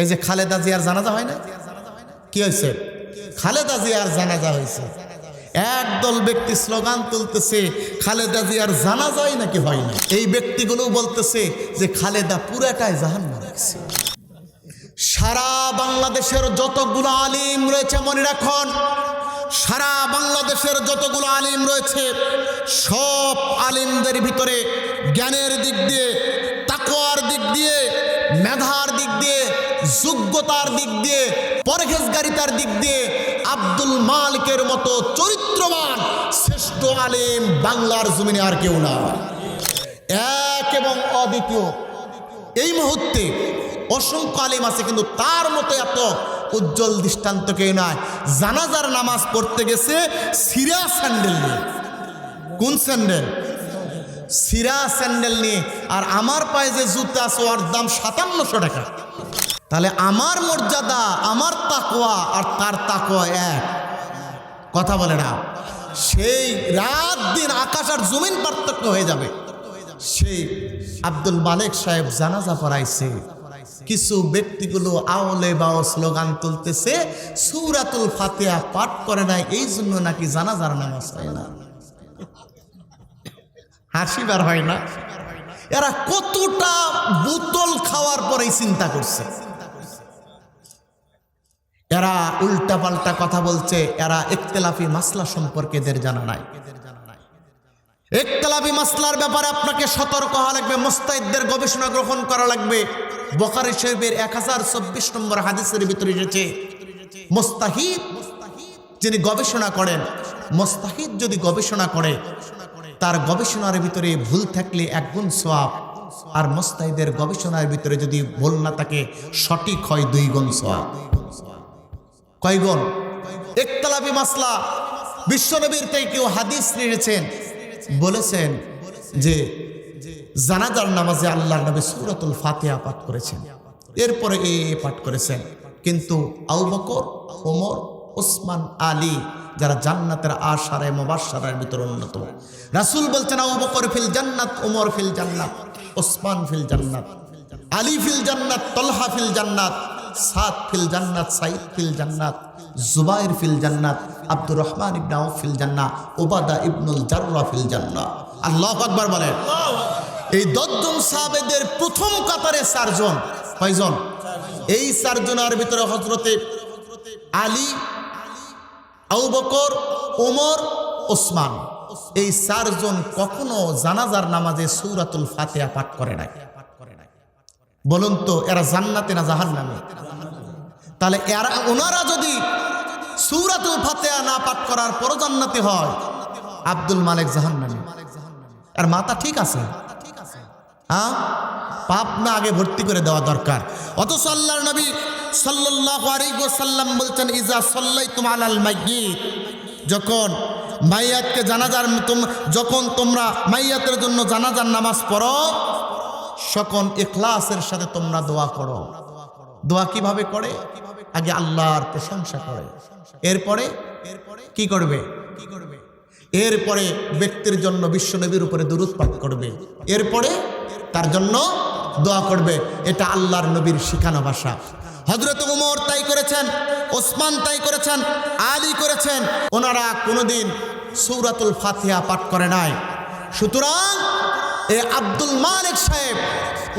এই যে খালেদা জিয়ার জানাজা হয় না? কি হয়েছে? খালেদা জিয়ার জানাজা হয়েছে। একদল ব্যক্তি স্লোগান তুলতেছে, খালেদা জিয়ার জানাজাই নাকি হয় না? এই ব্যক্তিগুলো বলতেছে যে খালেদা পুরাটাই জাহান্ন রাখছে সারা বাংলাদেশের যতগুলো আলিম রয়েছে, মনে রাখন, সারা বাংলাদেশের যতগুলো আলিম রয়েছে, সব আলিমদের ভিতরে জ্ঞানের দিক দিয়ে তাকোয়ার দিক দিয়ে মেধার দিক দিয়ে, যোগ্যতার দিক দিয়ে, পরহেজগারিতার দিক দিয়ে আব্দুল মালিকের মতো চরিত্রবান শ্রেষ্ঠ আলিম বাংলার জমিনে আর কেউ না এক এবং অদ্বিতীয়। এই মুহূর্তে অসংখ্য আলিম আছে, কিন্তু তার মতো এত উজ্জ্বল দৃষ্টান্ত কেউ নয় জানাজার নামাজ পড়তে গেছে, সিরা স্যান্ডেল কোন স্যান্ডেল? সিরা স্যান্ডেল নিয়ে, আর আমার পায়ে যে জুতা আছে, ওর দাম সাতান্নশো টাকা। তাহলে আমার মর্যাদা, আমার তাকোয়া আর তার তাকোয়া এক। কথা বলে না। সেই রাত দিন আকাশ আর জমিন পার্থক্য হয়ে যাবে। সেই আব্দুল মালিক সাহেব জানাজা পড়াইছে। কিছু ব্যক্তিগুলো আওলে বাও স্লোগান তুলতেছে, সুরাতুল ফাতেহা পাঠ করে নাই এই জন্য নাকি জানাজার নামাজ হয় না। হাসিবার হয় না। এরা কতটা বোতল খাওয়ার পরেই চিন্তা করছে। এরা উল্টা পাল্টা কথা বলছে, এরা একতেলাফি মাসলা সম্পর্কে এদের জানা নাই। একতলাফি মাসলার ব্যাপারে আপনাকে সতর্ক হওয়া লাগবে মোস্তাইদদের গবেষণা গ্রহণ করা লাগবে। বখারি শরীফের এক হাজার চব্বিশ নম্বর হাদিসের ভিতরে এসেছে, মোস্তাহিদ যিনি গবেষণা করেন, মোস্তাহিদ যদি গবেষণা করে তার গবেষণার ভিতরে ভুল থাকলে এক গুণ সোয়াব আর মোস্তাহিদের গবেষণার ভিতরে যদি ভুল না থাকে, সঠিক হয় দুই গুণ সোয়াব কয় গুণ একতলাফি মাসলা। বিশ্বনবীর থেকে কেউ হাদিস নিয়েছেন, বলেছেন যে জানাজার নামাজে আল্লাহ নবী সুরতুল ফাতিহা পাঠ করেছেন। এরপরে এ পাঠ করেছেন। কিন্তু আউ বকর, ওমর ওসমান আলী, যারা জান্নাতের আশারে মোবাসারের ভিতর অন্যতম রাসুল বলছেন বকর ফিল জান্নাত ওমর ফিল জান্নাত, ওসমান ফিল জান্নাত, আলী ফিল জান্নাত, তলহা ফিল জান্নাত, সাদ ফিল জান্নাত সাইদ ফিল জান্নাত, জুবাইর ফিল জান্নাত, আব্দুর রহমান ইবনে ফিল জান্নাত ওবাদা ইবনুল জাররা ফিল জান্নাত। আল্লাহ আকবার বলেন। এই দশজন সাহাবেদের প্রথম কাতারে চারজন, কয়জন? এই চারজনের ভিতরে হজরতে আলী আবু বকর ওমর ওসমান এই চারজন কখনো জানাজার নামাজে সৌরাতুল ফাতিহা পাঠ করে নাই। বলুন তো, এরা জান্নাতে না জাহান্নামে? তাহলে এরা ওনারা যদি সৌরাতুল ফাতেহা না পাঠ করার পর জান্নাতে হয়, আব্দুল মালিক জাহান্নামে। আর মাথা ঠিক আছে? হ্যাঁ? পাপ না আগে ভর্তি করে দেওয়া দরকার। অথচ আল্লাহর নবী সাল্লাল্লাহু আলাইহি ওয়াসাল্লাম বলছেন ইজা সাল্লাইতুম আলাল মাইয়িত। যখন মাইয়াতকে জানাজার যখন তোমরা মাইয়াতের জন্য জানাজার নামাজ পড়ো, সকল ইখলাসের সাথে তোমরা দোয়া করো। দোয়া কীভাবে করে? আগে আল্লাহর প্রশংসা করে। এরপরে কি করবে? কি করবে এরপরে ব্যক্তির জন্য বিশ্বনবীর উপরে দুরুদ করবে। এরপরে তার জন্য দোয়া করবে। এটা আল্লাহর নবীর শিখানো ভাষা। হজরত উমর তাই করেছেন, ওসমান তাই করেছেন, আলী করেছেন। ওনারা কোনোদিন সৌরাতুল ফাতিহা পাঠ করে নাই। সুতরাং এ আব্দুল মালিক সাহেব,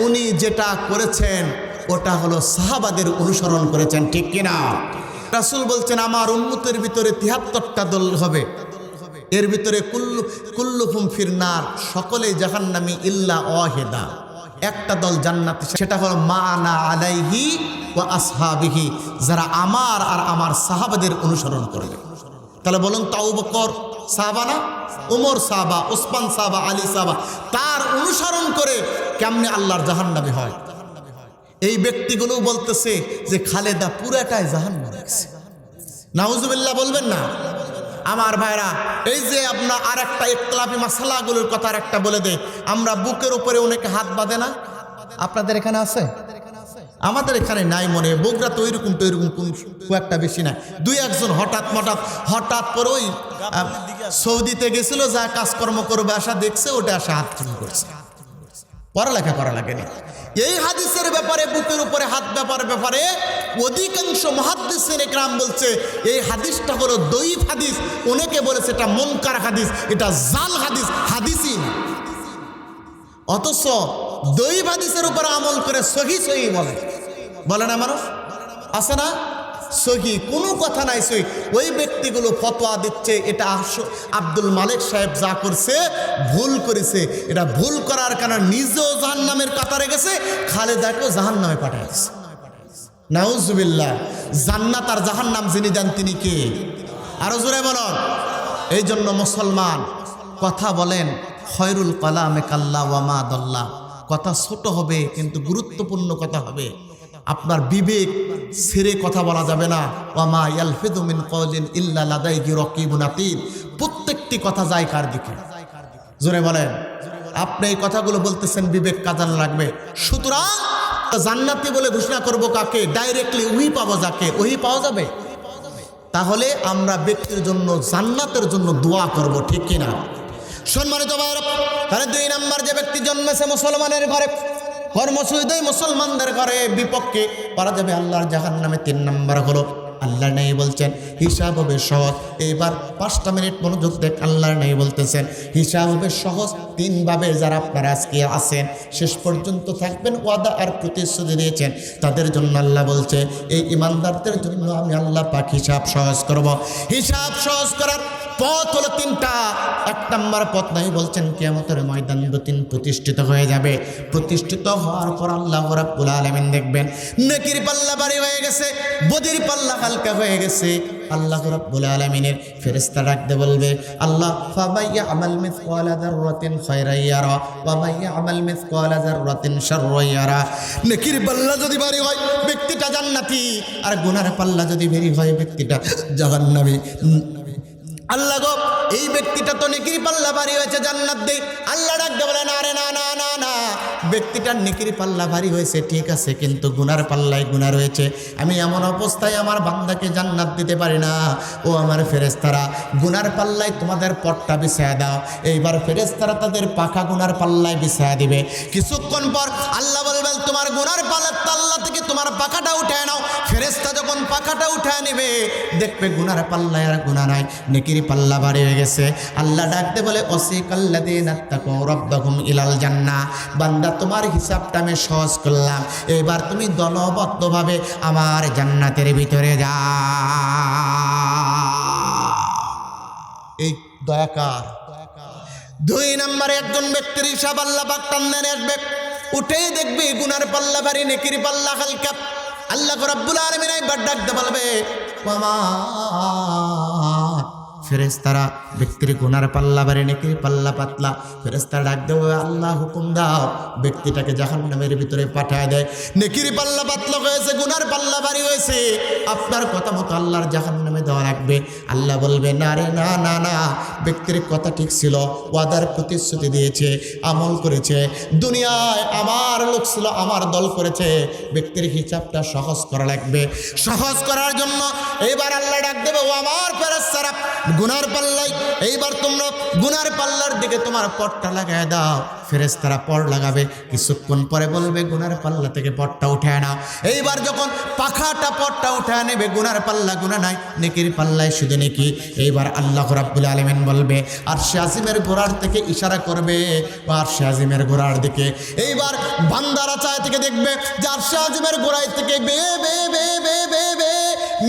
উনি যেটা করেছেন, ওটা হলো সাহাবাদের অনুসরণ করেছেন, ঠিক কিনা? রাসুল বলছেন, আমার উন্মতের ভিতরে তিহাত্তরটা দল হবে। এর ভিতরে কুল্লু, কুল্লুহুম ফিরনার সকলে জাহান্নামি ইল্লা অহেদা একটা দল জান্নাত, সেটা হলো মা আনা আলাইহি ও আসহাবিহি, যারা আমার আর আমার সাহাবাদের অনুসরণ করবে তাহলে বলুন, তাও বকর সাহাবা না? উমর সাহাবা ওসমান সাহাবা, আলী সাহাবা, তার অনুসরণ করে কেমনে আল্লাহর জাহান্নামে হয়? এই ব্যক্তিগুলো বলতেছে যে খালেদা পুরাটাই জাহান্ন রাখছে নাউজুবিল্লাহ বলবেন না? আমার ভাইরা, এই যে আপনার আর একটা ইতলাফি মাসালাগুলোর কথা আর একটা বলে দেয়, আমরা বুকের উপরে অনেকে হাত বাঁধে না? আপনাদের এখানে আছে? আমাদের এখানে নাই মনে বগুড়া তো ওইরকম তো ওইরকম একটা বেশি নাই। দুই একজন হঠাৎ মঠাৎ, হঠাৎ করে ওই সৌদিতে গেছিল, যা কাজকর্ম করবে, আসা দেখছে, ওটা আসা হাত শুরু করছে। পড়ালেখা করা লাগেনি। এই হাদিসের ব্যাপারে, বুকের উপরে হাত ব্যাপার ব্যাপারে অধিকাংশ মহাদ্দিসের একরাম বলছে, এই হাদিসটা হলো দৈব হাদিস। অনেকে বলেছে এটা মনকার হাদিস, এটা জাল হাদিস, হাদিসই অথচ দইফ হাদিসের উপর আমল করে সহি সহি বলে। বলে না মানুষ? আছে না? সহি, কোনো কথা নাই সহি। ওই ব্যক্তিগুলো ফতোয়া দিচ্ছে, এটা আব্দুল মালিক সাহেব যা করছে, ভুল করেছে। এটা ভুল করার কারণে নিজেও জাহান নামের কাতারে গেছে, খালেদাকেও জাহান নামে পাঠিয়ে দিচ্ছে নাউজুবিল্লাহ, জান্নাত আর জাহান নাম যিনি দেন তিনি কে? আরও জোরে বলুন। এই জন্য মুসলমান, কথা বলেন খয়রুল কালামে কাল্লা ওয়ামা দল্লা। কথা ছোট হবে, কিন্তু গুরুত্বপূর্ণ কথা হবে। আপনার বিবেক ছেড়ে কথা বলা যাবে না। ওয়ামা ইয়ালফিদু মিন কওলিন ইল্লা লাদাইহি রাকিবুন প্রত্যেকটি কথা যায় কার দিকে? জোরে বলেন। আপনি এই কথাগুলো বলতেছেন, বিবেক কাজান লাগবে। সুতরাং জান্নাতি বলে ঘোষণা করব কাকে? ডাইরেক্টলি উহি পাবো যাকে। ওহি পাওয়া যাবে? তাহলে আমরা ব্যক্তির জন্য, জান্নাতের জন্য দোয়া করব, ঠিক কিনা? সম্মানিত দুই নাম্বার যে ব্যক্তি জন্মেছে মুসলমানের ঘরে কর্মসুদয় মুসলমানদের ঘরে বিপক্ষে পারা যাবে আল্লাহর জাহান নামে তিন নাম্বার হলো আল্লাহ নেই বলছেন, হিসাব হবে সহজ। এবার পাঁচটা মিনিট মনোযোগ দেখ আল্লাহ নেই বলতেছেন। হিসাব হবে সহজ, তিনভাবে যারা আপনারা আজকে আছেন, শেষ পর্যন্ত থাকবেন, ওয়াদা আর প্রতিশ্রুতি দিয়েছেন। তাদের জন্য আল্লাহ বলছে, এই ইমানদারদের জন্য আমি আল্লাহ পাক হিসাব সহজ করব। হিসাব সহজ করার পথ হলো তিনটা। এক নম্বর পথ নাই বলছেন কেমতের ময়দান দুদিন প্রতিষ্ঠিত হয়ে যাবে। প্রতিষ্ঠিত হওয়ার পর আল্লাহ রাব্বুল আলামিন দেখবেন, নেকির পাল্লা বাড়ি হয়ে গেছে, বদির পাল্লা হালকা হয়ে গেছে। আল্লাহ রাব্বুল আলামিনের ফেরেশতা ডাকতে বলবে, আল্লাহ ফামাইয়া আমাল মিসকালা যাররাতিন খায়রান ইয়ারা ওয়া মাইয়া আমাল মিসকালা যাররাতিন শাররান ইয়ারা। নেকির পাল্লা যদি বাড়ি হয়, ব্যক্তিটা জান্নাতি, আর গুনার পাল্লা যদি বেরি হয়, ব্যক্তিটা জাহান্নামী। আল্লাহ গো, এই ব্যক্তিটা তো নেকির পাল্লা ভারী হয়েছে জান্নাত দেই। আল্লাহ ডাকতে না রে, না না না না। ব্যক্তিটার নেকির পাল্লা ভারী হয়েছে, ঠিক আছে, কিন্তু গুনার পাল্লায় গুণা রয়েছে। আমি এমন অবস্থায় আমার বান্দাকে জান্নাত দিতে পারি না। ও আমার ফেরেস্তারা গুনার পাল্লায় তোমাদের পটটা বিছায়া দাও। এইবার ফেরেস্তারা তাদের পাখা গুনার পাল্লায় বিছায়া দিবে। কিছুক্ষণ পর আল্লাহ বলবেন তোমার গুনার পাল্লার তাল্লা থেকে তোমার পাখাটা উঠে নাও। ফেরেস্তা যখন পাখাটা উঠে নেবে, দেখবে গুনার পাল্লায় আর গুণা নাই। নেকির পাল্লা বাড়ি হয়ে গেছে। আল্লাহ ডাকতে বলে আল্লাদিন আত্মাকো রব্বাকুম ইলাল জান্না বান্দা, তোমার হিসাবটা আমি সহজ করলাম। এবার তুমি দলবদ্ধভাবে আমার জান্নাতের ভিতরে যা এই দয়াকার দুই নম্বরে একজন ব্যক্তির হিসাব আল্লাহ পাক আসবে উঠেই দেখবি গুনার পাল্লা ভারী নেকির পাল্লা হালকা। আল্লাহ রাব্বুল আলামিন একবার ডাকতে বলবে, মামা ফেরেস্তারা ব্যক্তির গুনার পাল্লা বাড়ে নেকির পাল্লা পাতলা। ফেরেস্তারা ডাক দেবো আল্লাহ, হুকুম দাও। ব্যক্তিটাকে জাহান্নামের ভিতরে পাঠায় দেয়। নেকির পাল্লা পাতলা হয়েছে, গুনার পাল্লা বাড়ি হয়েছে। আপনার কথা মতো আল্লাহর জাহান্নামে দেওয়া লাগবে। আল্লাহ বলবে, না রে, না না না। ব্যক্তির কথা ঠিক ছিল, ওয়াদার প্রতিশ্রুতি দিয়েছে, আমল করেছে। দুনিয়ায় আমার লোক ছিল, আমার দল করেছে। ব্যক্তির হিসাবটা সহজ করা লাগবে। সহজ করার জন্য এইবার আল্লাহ ডাক দেবে, ও আমার ফেরেস্তারা গুনার পাল্লাই এইবার তোমরা গুনার পাল্লার দিকে তোমার পটটা লাগায় দাও। ফেরেস তারা পর লাগাবে। কিছুক্ষণ পরে বলবে, গুনার পাল্লা থেকে পটটা উঠে নাও। এইবার যখন পাখাটা পটটা উঠে নেবে, গুনার পাল্লা গুনা নাই নেকির পাল্লায় শুধু নেকি। এইবার আল্লাহ রাব্বুল আলমিন বলবে আর আজিমের গোড়ার থেকে ইশারা করবে আর আজিমের গোড়ার দিকে। এইবার বান্দারা চায় থেকে দেখবে যে আর আজিমের গোড়ায় থেকে বে বে বে বে বে বে,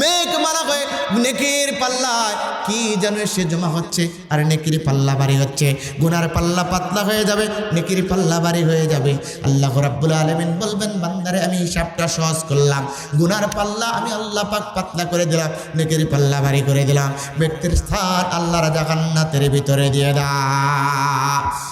মেঘ মারা হয়ে নেকির পাল্লায় কি যেন সে জমা হচ্ছে। আর নেকির পাল্লা বাড়ি হচ্ছে। গুনার পাল্লা পাতলা হয়ে যাবে, নেকির পাল্লা বাড়ি হয়ে যাবে। আল্লাহ রাব্বুল আলামিন বলবেন, বান্দারে আমি হিসাবটা সহজ করলাম। গুনার পাল্লা আমি আল্লাহ পাক পাতলা করে দিলাম, নেকির পাল্লা বাড়ি করে দিলাম। ব্যক্তির স্থান আল্লাহর জাহান্নাতের ভিতরে দিয়ে দাও।